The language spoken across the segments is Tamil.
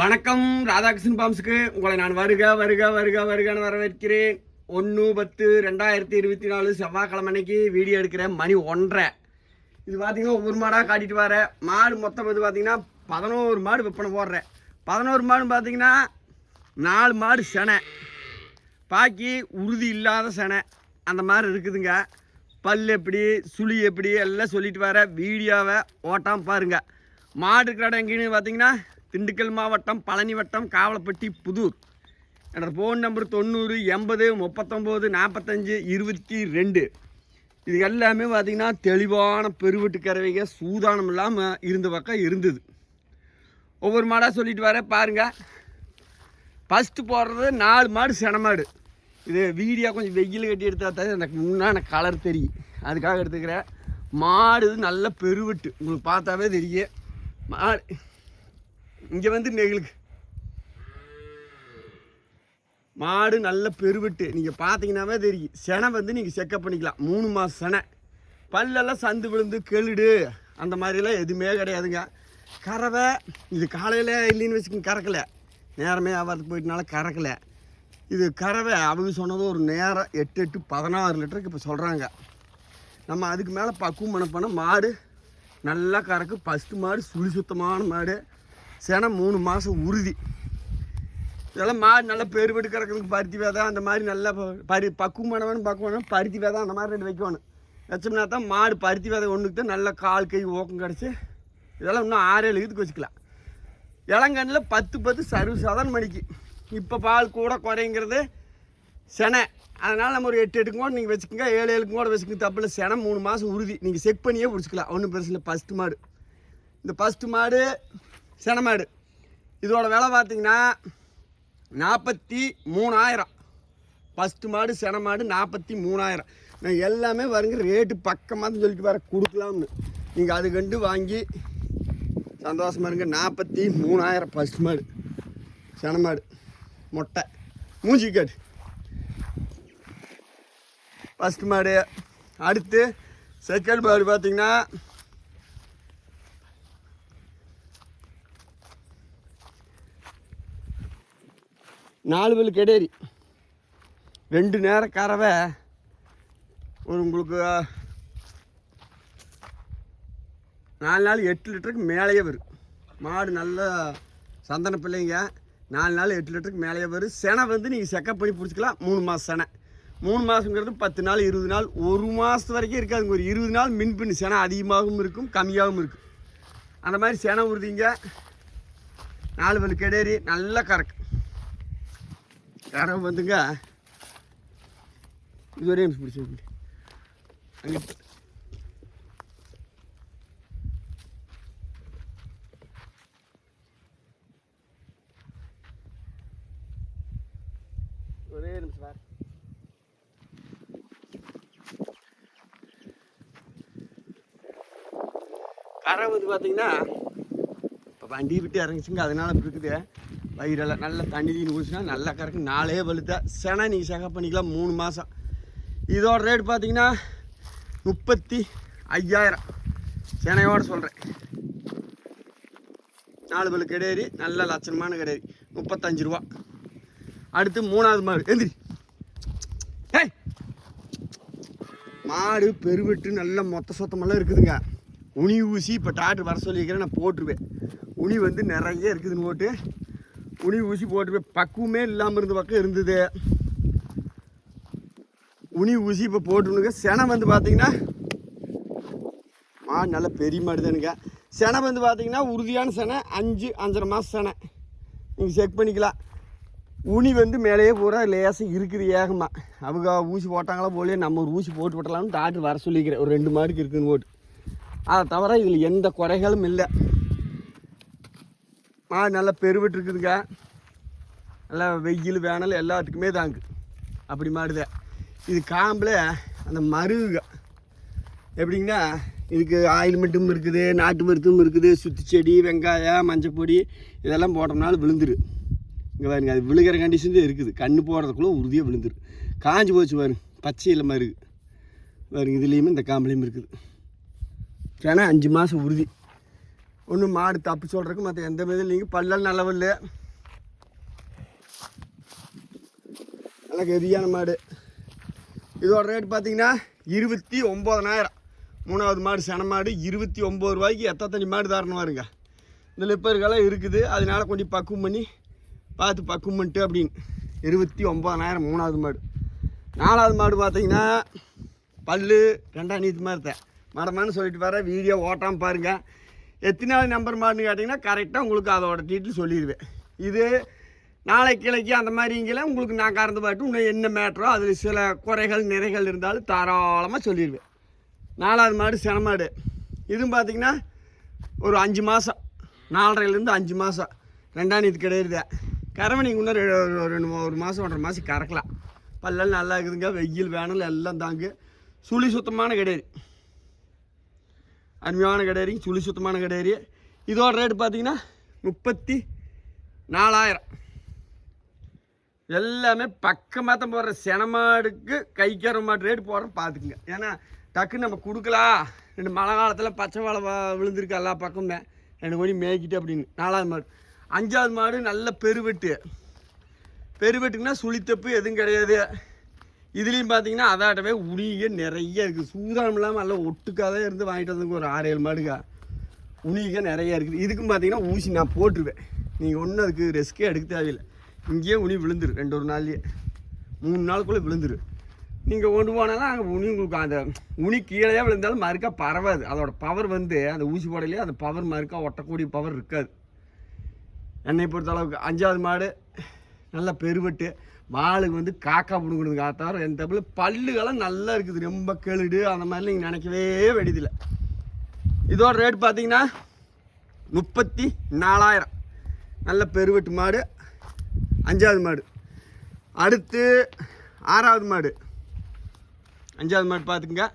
வணக்கம் ராதாகிருஷ்ணன் பாம்ஸுக்கு உங்களை நான் வருக வருக வருக வருகன்னு வரவேற்கிறேன். ஒன்று பத்து ரெண்டாயிரத்தி இருபத்தி நாலு செவ்வாய்க்கிழமை அன்னைக்கு வீடியோ எடுக்கிறேன் மணி ஒன்றரை. இது பார்த்தீங்கன்னா ஒவ்வொரு மாடாக காட்டிட்டு வரேன் மாடு மொத்தம் வந்து பார்த்திங்கன்னா பதினோரு மாடு விற்பனை போடுறேன். பதினோரு மாடு பார்த்தீங்கன்னா நாலு மாடு செனை. பாக்கி உறுதி இல்லாத செனை. அந்த மாதிரி இருக்குதுங்க. பல் எப்படி சுழி எப்படி எல்லாம் சொல்லிட்டு வர வீடியோவை ஓட்டாமல் பாருங்க. மாடு இருக்கிற இடம் எங்கேன்னு பார்த்தீங்கன்னா திண்டுக்கல் மாவட்டம் பழனி வட்டம் காவலப்பட்டி புதூர். என்னோடய ஃபோன் நம்பர் தொண்ணூறு எண்பது முப்பத்தொம்போது நாற்பத்தஞ்சு இருபத்தி ரெண்டு. இது எல்லாமே பார்த்திங்கன்னா தெளிவான பெருவெட்டு கறவைங்க. சூதானம் இல்லாமல் இருந்த பக்கம் இருந்தது. ஒவ்வொரு மாடாக சொல்லிட்டு வர பாருங்கள் ஃபஸ்ட்டு போடுறது நாலு மாடு சென மாடு. இது வீடியோ கொஞ்சம் வெயில் கட்டி எடுத்தால் தான் எனக்கு முன்னான கலர் தெரியும். அதுக்காக எடுத்துக்கிறேன். மாடு நல்ல பெருவெட்டு. உங்களுக்கு பார்த்தாவே தெரியும். மாடு. இங்கே வந்து நெகிழுக்கு மாடு நல்ல பெருவெட்டு. நீங்கள் பார்த்தீங்கன்னாவே தெரியும். செனை வந்து நீங்கள் செக்கப் பண்ணிக்கலாம். மூணு மாதம் செனை. பல்லெல்லாம் சந்து விழுந்து கெளுடு. அந்த மாதிரிலாம் எதுவுமே கிடையாதுங்க. கறவை இது காலையில் இல்லைன்னு வச்சுக்கோங்க கறக்கலை. நேரமே ஆகிறதுக்கு போயிட்டனால கறக்கலை. இது கறவை அவங்க சொன்னது ஒரு நேரம் எட்டு எட்டு பதினாறு லிட்டருக்கு இப்போ சொல்கிறாங்க நம்ம அதுக்கு மேலே பக்குவம் பண்ண பண்ண மாடு நல்லா கறக்கு. ஃபஸ்ட்டு மாடு சுழி சுத்தமான மாடு. செனை மூணு மாதம் உறுதி. இதெல்லாம் மாடு நல்லா பெருபடி கிடக்கிறதுக்கு பருத்தி விதை அந்த மாதிரி நல்லா ப- பரி பக்குவமானவன் பருத்தி விதை அந்த மாதிரி ரெண்டு வைக்கணும். வச்சோம்னா தான் மாடு பருத்தி விதை ஒன்றுக்கு தான் நல்லா கால் கை ஓக்கம் கிடச்சி இதெல்லாம் இன்னும் ஆறு ஏழு இதுக்கு வச்சுக்கலாம். இளங்கண்ணில் பத்து பத்து சர்வ சாதாரண மணிக்கு. இப்போ பால் கூட குறைங்கிறது செனை. அதனால் நம்ம ஒரு எட்டு எட்டுக்கும் கூட நீங்கள் வச்சுக்கோங்க ஏழு ஏழுக்கும் கூட வச்சுக்கோங்க தப்பில் செனை மூணு மாதம் உறுதி. நீங்கள் செக் பண்ணியே பிடிச்சிக்கலாம். ஒன்றும் பிரச்சனை இல்லை. ஃபஸ்ட்டு மாடு. இந்த ஃபஸ்ட்டு மாடு செனமாடு. இதோட விலை பார்த்தீங்கன்னா நாற்பத்தி மூணாயிரம். ஃபஸ்ட்டு மாடு சென மாடு நாற்பத்தி மூணாயிரம். நான் எல்லாமே வருங்க ரேட்டு பக்கமாக சொல்லிட்டு வர கொடுக்கலாம்னு. நீங்கள் அது கண்டு வாங்கி சந்தோஷமா இருங்க நாற்பத்தி மூணாயிரம் ஃபஸ்ட் மாடு. சென மாடு மொட்டை. மூஞ்சி காடு. ஃபஸ்ட் மாடு. அடுத்து செகண்ட் மாடு பார்த்தீங்கன்னா நாலு பல்லு கெடேரி. ரெண்டு நேரம் கறவை ஒரு உங்களுக்கு நாலு நாள் எட்டு லிட்டருக்கு மேலேயே வரும் மாடு நல்ல சந்தன பிள்ளைங்க. நாலு நாள் எட்டு லிட்டருக்கு மேலேயே வரும் செனை வந்து நீங்கள் செக்கப் பண்ணி பிடிச்சிக்கலாம். மூணு மாதம் செனை. மூணு மாதங்கிறது பத்து நாள் இருபது நாள். ஒரு மாதத்து வரைக்கும் இருக்காதுங்க. ஒரு இருபது நாள் மின்பின் செனை அதிகமாகவும் இருக்கும் கம்மியாகவும் இருக்கும். அந்த மாதிரி செனை உறுதிங்க நாலு பல் கெடேரி நல்லா கறக்கு. யாரோ வந்துங்க. இது ஒரே நிமிஷம் பிடிச்சி அங்கே ஒரே நிமிஷம் வேறு கரை வந்து பார்த்தீங்கன்னா இப்போ வண்டி விட்டு இறங்கிச்சுங்க. அதனால இப்படி இருக்குது. வயிறெல்லாம் நல்லா தண்ணி தீனி குடிச்சுனா நல்லா கறக்கு. நாலே வலுத்தா செனை நீங்கள் செகப் பண்ணிக்கலாம் மூணு மாதம் இதோட ரேட் பார்த்தீங்கன்னா முப்பத்தி ஐயாயிரம். செனையோடு சொல்கிறேன் நாலு பல்லு கிடையாது நல்ல லட்சணமான கிடையாது முப்பத்தஞ்சு ரூபா. அடுத்து மூணாவது மாடு. எந்திரி. ஏய்! மாடு பெருவெட்டு நல்ல மொத்த சொத்தமெல்லாம் இருக்குதுங்க. உனி ஊசி இப்போ டாக்டர் வர சொல்லியிருக்கிறேன் நான் போட்டுருவேன். உனி வந்து நிறைய இருக்குதுன்னு போட்டு உனி ஊசி போட்டு பக்குவமே இல்லாமல் இருந்த பக்கம் இருந்தது. உனி ஊசி இப்போ போட்டுனுங்க. செனை வந்து பார்த்தீங்கன்னா மாடு நல்ல பெரிய மாடு தானுங்க செனை வந்து பார்த்தீங்கன்னா உறுதியான செனை அஞ்சு அஞ்சரை மாதம் செனை. நீங்கள் செக் பண்ணிக்கலாம். உனி வந்து மேலேயே பூரா லேசாக இருக்குது ஏகமாக அவங்க ஊசி போட்டாங்களா போலே நம்ம ஒரு ஊசி போட்டு விட்டலாம்னு டாக்டர் வர சொல்லிக்கிறேன். ஒரு ரெண்டு மாடுக்கு இருக்குன்னு போட்டு. அதை தவிர இதில் எந்த குறைகளும் இல்லை. மாடு நல்லா பெருவிட்டு இருக்குதுங்க. நல்லா வெயில் வேணல் எல்லாத்துக்குமே தாங்கு. அப்படி மாடுத. இது காம்பில் அந்த மருகுங்க எப்படிங்கன்னா இதுக்கு ஆயில்மெண்ட்டும் இருக்குது நாட்டு மருத்துவம் இருக்குது சுத்தி செடி வெங்காயம் மஞ்சப்பொடி இதெல்லாம் போட்டோம்னாலும் விழுந்துரு. இங்கே பாருங்க அது விழுகிற கண்டிஷன் இருக்குது. கண்ணு போடுறதுக்குள்ளே உறுதியாக விழுந்துரு. காஞ்சி போச்சு பாருங்க பச்சை மருகு. மாதிரி பாருங்க இதுலேயுமே இந்த காம்புலேயும் இருக்குது. ஏன்னா அஞ்சு மாதம் உறுதி. ஒன்றும் மாடு தப்பு சொல்கிறதுக்கு மற்ற எந்த விதம் இல்லைங்க பல்லல் நல்லவில்லை நல்ல கெதியான மாடு. இதோட ரேட் பார்த்தீங்கன்னா இருபத்தி ஒம்பதனாயிரம் மூணாவது மாடு சென மாடு இருபத்தி ஒம்பது ரூபாய்க்கு எத்தத்தஞ்சு மாடு தரணும் வருங்க இந்த லிப்பருக்கெல்லாம் இருக்குது. அதனால கொஞ்சம் பக்குவம் பண்ணி பார்த்து பக்குவம் பண்ணிட்டு அப்படின்னு. இருபத்தி ஒம்பதனாயிரம் மூணாவது மாடு. நாலாவது மாடு பார்த்தீங்கன்னா பல் ரெண்டாம் நீத்து மாதிரி தான். மடமான்னு சொல்லிட்டு வர வீடியோ ஓட்டாமல் பாருங்கள் எத்தனாவது நம்பர் மாடுன்னு கேட்டிங்கன்னா கரெக்டாக உங்களுக்கு அதோட டீட்டெயில் சொல்லிடுவேன் இது நாளை கிளைக்கு அந்த மாதிரிங்கள உங்களுக்கு நான் கறந்து பாட்டு இன்னும் என்ன மேட்டரோ அதில் சில குறைகள் நிறைகள் இருந்தாலும் தாராளமாக சொல்லிடுவேன் நாலாவது மாடு சென மாடு. இதுவும் பார்த்திங்கன்னா ஒரு அஞ்சு மாதம் நாலரைலேருந்து அஞ்சு மாதம் ரெண்டாம் நீத்து கிடையாது. கறவை நீங்கள் இன்னும் ரெ- ரெண்டு ஒரு மாதம் ஒன்றரை மாதம் கறக்கலாம். பல்லெல்லாம் நல்லா இருக்குதுங்க. வெயில் வேணல் எல்லாம் தாங்க. சுழி சுத்தமான கிடையாது. அருமையான கிடையாது சுழி சுத்தமான கடையறி இதோட ரேட் பார்த்தீங்கன்னா முப்பத்தி நாலாயிரம் எல்லாமே பக்கமாக தான் போடுற செனமாடுக்கு கைக்கார மாடு ரேட் போடுறோம் பார்த்துக்குங்க. ஏன்னா டக்குன்னு நம்ம கொடுக்கலாம். ரெண்டு மழை காலத்தில் பச்சை வாழை வ- விழுந்திருக்கு எல்லா பக்கமுமே. ரெண்டு மணி மேய்க்கிட்டு அப்படின்னு. நாலாவது மாடு. அஞ்சாவது மாடு நல்ல பெருவெட்டு. பெருவெட்டுக்குன்னா சுழித்தப்பு எதுவும் கிடையாது. இதுலேயும் பார்த்தீங்கன்னா அதாட்டவே உணிக நிறைய இருக்குது சூதானம் இல்லாமல் நல்லா ஒட்டுக்காக இருந்து வாங்கிட்டு வந்ததுக்கு ஒரு ஆறு ஏழு மாடுக்கா. உணிக நிறைய இருக்குது இதுக்கும் பார்த்தீங்கன்னா ஊசி நான் போட்டுருவேன். நீங்கள் ஒன்றும் அதுக்கு ரெஸ்க்கே எடுக்க தேவையில்லை. இங்கேயே உனி விழுந்துரு ரெண்டு ஒரு நாள்லேயே. மூணு நாளுக்குள்ளே விழுந்துரு. நீங்கள் கொண்டு போனாலும் அங்கே உனி உங்களுக்கு அந்த உனி கீழே விழுந்தாலும் மறுக்கா பரவாது. அதோட பவர் வந்து அந்த ஊசி போடலையே அந்த பவர் மறுக்கா ஒட்டக்கூடிய பவர் இருக்காது. என்னை பொறுத்த அளவுக்கு அஞ்சாவது மாடு நல்ல பெருவெட்டு. வாளுக்கு வந்து காக்கா பிடுங்கிறது காத்தாரம் என் தப்பில் பல்லுகள்லாம் நல்லா இருக்குது. ரொம்ப கெழுடு அந்த மாதிரி நீங்கள் நினைக்கவே வேண்டியதில்லை. இதோட ரேட் பார்த்தீங்கன்னா முப்பத்தி நாலாயிரம் நல்ல பெருவெட்டு மாடு. அஞ்சாவது மாடு. அடுத்து ஆறாவது மாடு. அஞ்சாவது மாடு பார்த்துக்குங்க.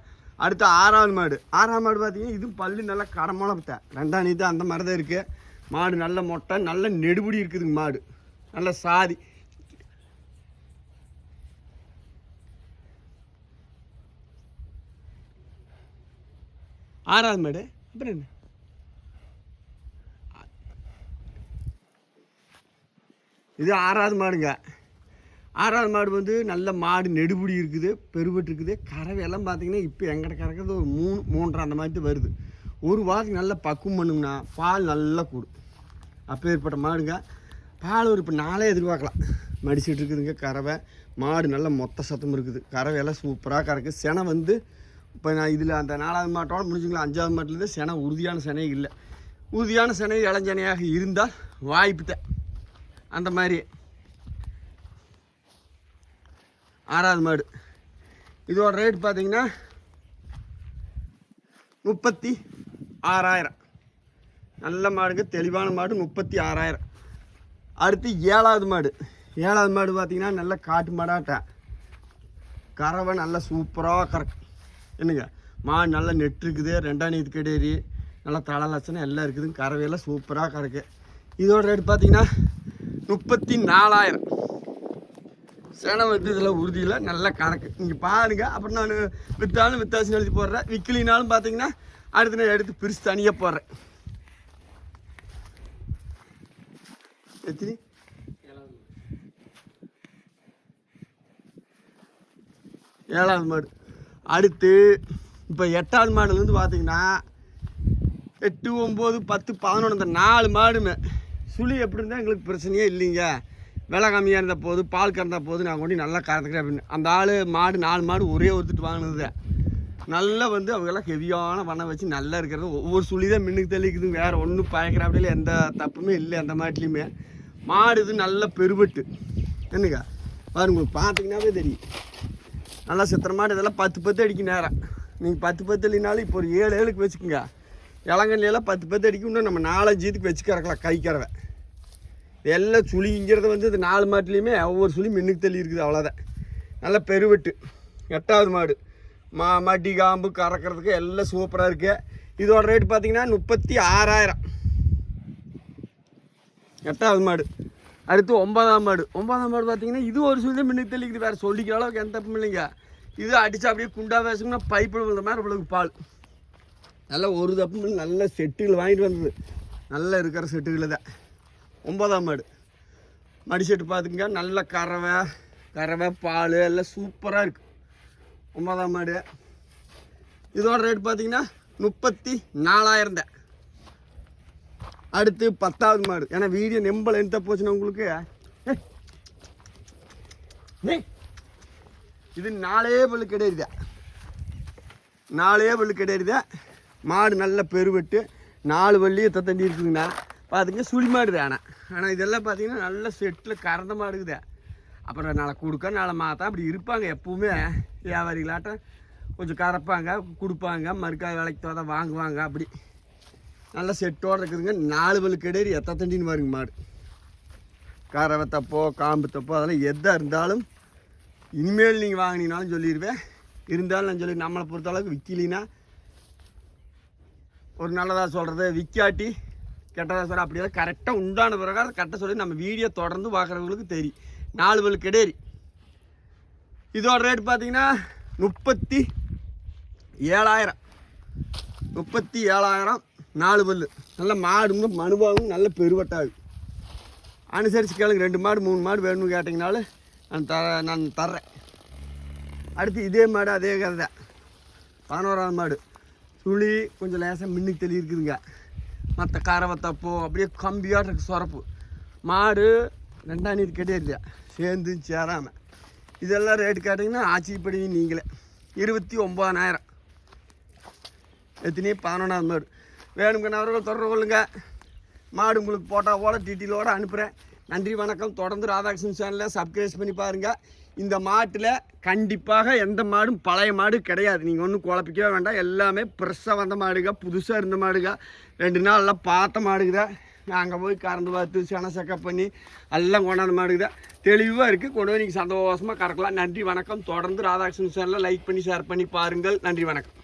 அடுத்து ஆறாவது மாடு. ஆறாவது மாடு பார்த்தீங்கன்னா இதுவும் பல்லு நல்லா கடமான பத்த ரெண்டாம் நீத்து அந்த மாதிரி தான் இருக்குது மாடு நல்ல மொட்டை நல்ல நெடுபடி இருக்குதுங்க மாடு. நல்ல சாதி. ஆறாவது மாடு. அப்புறம் என்ன? இது ஆறாவது மாடுங்க. ஆறாவது மாடு வந்து நல்ல மாடு நெடுபுடி இருக்குது பெருவெட்டு இருக்குது. கறவையெல்லாம் பார்த்தீங்கன்னா இப்போ எங்கிட்ட கறக்கிறது ஒரு மூணு மூன்றரை அந்த மாதிரி தான் வருது. ஒரு வாரத்துக்கு நல்லா பக்குவம் பண்ணும்னா பால் நல்லா கூடும் அப்பேற்பட்ட மாடுங்க. பால் ஒரு இப்போ நாளே எதிர்பார்க்கலாம். மடிச்சிட்டு இருக்குதுங்க கறவை. மாடு நல்ல மொத்த சத்தம் இருக்குது. கறவையெல்லாம் சூப்பராக கறக்கு செனை வந்து இப்போ நான் இதில் அந்த நாலாவது மாட்டோட முடிஞ்சுங்களா? அஞ்சாவது மாட்டிலேருந்து செனை உறுதியான செனை இல்லை. உறுதியான செனை இளஞ்சனையாக இருந்தால் வாய்ப்பு அந்த மாதிரி. ஆறாவது மாடு. இதோட ரேட் பார்த்தீங்கன்னா முப்பத்தி ஆறாயிரம். நல்ல மாடுங்க தெளிவான மாடு முப்பத்தி ஆறாயிரம். அடுத்து ஏழாவது மாடு. ஏழாவது மாடு பார்த்தீங்கன்னா நல்ல காட்டு மாடாட்டேன் கறவை நல்லா சூப்பராக கறக்கு என்னங்க? மா நல்லா நெட்டு இருக்குது ரெண்டாம் நீதி கிடையாது நல்லா தலை லட்சணம் எல்லாம் இருக்குது கறவையெல்லாம் சூப்பராக கிடக்கு இதோட ரேட் பார்த்தீங்கன்னா முப்பத்தி நாலாயிரம் சேனை வந்து இதில் உறுதியில் நல்ல கணக்கு. நீங்கள் பாருங்க அப்புறம் நான் விற்றாலும் வித்தாசி எழுதி போடுறேன். விற்கலினாலும் பார்த்தீங்கன்னா அடுத்து நான் எடுத்து பிரித்து தனியாக போடுறேன். எத்தினி? ஏழாவது மாடு. அடுத்து இப்போ எட்டாவது மாடுலேருந்து பார்த்தீங்கன்னா எட்டு ஒம்பது பத்து பதினொன்று இந்த நாலு மாடுமே. சுழி எப்படி இருந்தால் எங்களுக்கு பிரச்சனையே இல்லைங்க. விலை கம்மியாக இருந்த போது பால் கறந்தால் போது நான் கொண்டு நல்லா கறந்துக்கிறேன் அப்படின்னு. அந்த ஆள் மாடு நாலு மாடு ஒரே ஒருத்துட்டு வாங்கினது. நல்லா வந்து அவங்கெல்லாம் ஹெவியான வண்ணம் வச்சு நல்லா இருக்கிறது. ஒவ்வொரு சுழி தான் மின்னுக்கு தெளிக்குது. வேறு ஒன்றும் பயக்கிற அப்படியில் எந்த தப்புமே இல்லை அந்த மாட்டிலையுமே. மாடு இது நல்ல பெருபட்டு என்னங்க? பாருங்க உங்களுக்கு பார்த்தீங்கன்னாவே தெரியும். நல்லா சித்திர மாடு இதெல்லாம் பத்து பத்து அடிக்கும் நேரம். நீங்கள் பத்து பத்து இல்லைனாலும் இப்போ ஒரு ஏழு ஏழுக்கு வச்சுக்கோங்க. இளங்கண்ணியெல்லாம் பத்து பத்து அடிக்கும் இன்னும் நம்ம நாலஞ்சு இதுக்கு வச்சு கறக்கலாம் கை கறவை. எல்லாம் சுழிங்கிறது வந்து இது நாலு மாட்டுலேயுமே ஒவ்வொரு சுழி மின்னுக்கு தள்ளி இருக்குது அவ்வளோதான் நல்ல பெருவெட்டு எட்டாவது மாடு. மா மட்டி காம்பு கறக்கிறதுக்கு எல்லாம் சூப்பராக இருக்குது இதோட ரேட் பார்த்தீங்கன்னா முப்பத்தி ஆறாயிரம். எட்டாவது மாடு. அடுத்து ஒன்பதாம் மாடு ஒன்பதாம் மாடு பார்த்தீங்கன்னா இது ஒரு சுழி மின்னுக்கு தெளிக்குது. வேறு சொல்லிக்கிற அளவுக்கு எந்த தப்பும் இல்லைங்க. இது அடித்து அப்படியே குண்டா வேசுங்கன்னா பைப்பில் விழுந்த மாதிரி விழுகு பால். நல்லா ஒரு தப்பு நல்ல செட்டுகள் வாங்கிட்டு வந்தது. நல்லா இருக்கிற செட்டுகளில் தான் ஒன்பதாம் மாடு மடி செட்டு பார்த்துங்க நல்ல கறவை கறவை பால் எல்லாம் சூப்பராக இருக்குது ஒன்பதாம் மாடு இதோட ரேட் பார்த்தீங்கன்னா முப்பத்தி நாலாயிரம் தான். அடுத்து பத்தாவது மாடு. ஏன்னா வீடியோ நெம்பல் எந்த போச்சுன்னா உங்களுக்கு? இது நாலே பல்லு கிடையாது நாலே பல்லு கிடையாது மாடு நல்ல பெருவெட்டு. நாலு வள்ளி தத்தண்டி இருக்குதுங்கண்ணா? பார்த்துங்க சுழி மாடுது ஆனால் ஆனால் இதெல்லாம் பார்த்தீங்கன்னா நல்ல செட்டில் கறந்த மாடுக்குதே. அப்புறம் நாளை கொடுக்க நாளை மாற்றா அப்படி இருப்பாங்க எப்பவுமே. வியாபாரிகளாட்டம் கொஞ்சம் கறப்பாங்க கொடுப்பாங்க மறுக்கா விலைக்கு தோதை வாங்குவாங்க அப்படி. நல்ல செட்டோடு இருக்குதுங்க. நாலு பல்லு கெடேரி எத்த தண்டின்னு பாருங்க மாடு. கறவை தப்போ காம்பு தப்போ அதெல்லாம் எதாக இருந்தாலும் இனிமேல் நீங்கள் வாங்கினீங்கனாலும் சொல்லிடுவேன் இருந்தாலும் நான் சொல்லி நம்மளை பொறுத்த அளவுக்கு விற்கலினா ஒரு நல்லதாக சொல்கிறது விற்காட்டி கெட்டதாக சொல்கிற அப்படியெல்லாம் கரெக்டாக உண்டான பிரகாரம் கரெக்டாக சொல்லி நம்ம வீடியோ தொடர்ந்து பார்க்குறவங்களுக்கு தெரியும். நாலு பல் கெடேரி இதோட ரேட் பார்த்தீங்கன்னா முப்பத்தி ஏழாயிரம். முப்பத்தி ஏழாயிரம். நாலு பல்லு. நல்ல மாடுங்க மனுவாகவும் நல்ல பெருவட்டாகும் அனுசரித்து கேளுங்க ரெண்டு மாடு மூணு மாடு வேணும்னு கேட்டிங்கனாலும் நான் தர நான் தர்றேன். அடுத்து இதே மாடு அதே கதை. தான் பதினோராவது மாடு. சுழி கொஞ்சம் லேசாக மின்னுக்கு தெளி இருக்குதுங்க. மற்ற காரவத்தப்போ அப்படியே கம்பியாக இருக்கு சொரப்பு. மாடு ரெண்டாம் நீர் கேட்டே இல்லையா? சேர்ந்து சேராமல் இதெல்லாம் ரேட்டு கேட்டிங்கன்னா ஆச்சரியப்படுவீங்க நீங்களே. இருபத்தி ஒம்பதாயிரம் எத்தனையோ பதினொன்றாவது மாடு. வேணுங்க அவர்கள் தொடர்பு கொள்ளுங்க. மாடு உங்களுக்கு போட்டாவோட டீட்டெயிலோடு அனுப்புகிறேன் நன்றி வணக்கம். தொடர்ந்து ராதாகிருஷ்ணன் சேனலில் சப்ஸ்கிரைப் பண்ணி பாருங்கள் இந்த மாட்டில் கண்டிப்பாக எந்த மாடும் பழைய மாடு கிடையாது. நீங்கள் ஒன்றும் குழப்பிக்கவே வேண்டாம். எல்லாமே ஃப்ரெஷ்ஷாக வந்த மாடுங்க. புதுசாக இருந்த மாடுங்க. ரெண்டு நாளெல்லாம் பார்த்த மாடுங்க. நாங்கள் போய் கறந்து பார்த்து சென செக்கப் பண்ணி எல்லாம் கொண்டாந்த மாடுக்குதா தெளிவாக இருக்குது கொண்டு போய் நீங்கள் சந்தோஷமாக கறக்கலாம். நன்றி வணக்கம். தொடர்ந்து ராதாகிருஷ்ணன் சேனலில் லைக் பண்ணி ஷேர் பண்ணி பாருங்கள். நன்றி வணக்கம்.